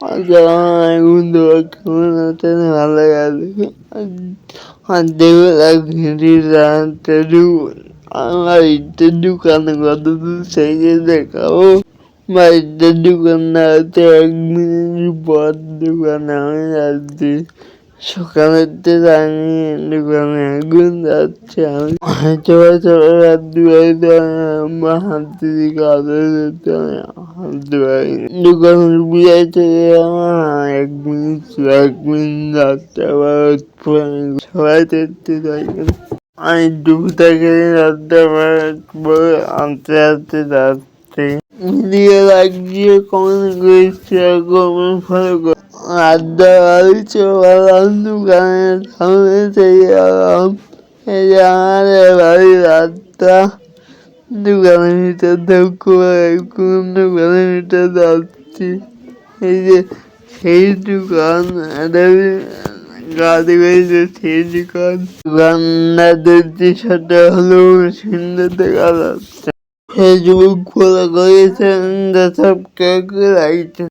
ভালো আছে আর দেখুন এক ভিড়ি জানতে আমার ইটের দোকানে কত দূর সেই দেখাবো এক মিনিট পর দোকানে আমি যাচ্ছি সকালের থেকে জানি দোকানে এখন যাচ্ছে। আমি হয়তো হয়তো রাত দুয়ারিতে আমার হাত দিয়ে কাজে যেতে হাঁটতে পারি দোকানের বুঝাইতে আমার এক মিনিট এক মিনিট যাচ্ছে আবার সবাই দেখতে যাই আমি ডুব থেকে যাচ্ছে আবার আনতে আনতে যাচ্ছে দিয়ে লাগিয়ে কমেন্ট করে শেয়ার করবেন ফলো দোকানের সামনে যে রাস্তা দোকানের ভিতর দোকানের ভিতর যাচ্ছি। এই যে সেই দোকান গাড়ি সেই দোকান দোকানদারদের সাথে হলেও সুন্দর দেখা যাচ্ছে। ফেসবুক ফলো করেছেন সব লাইক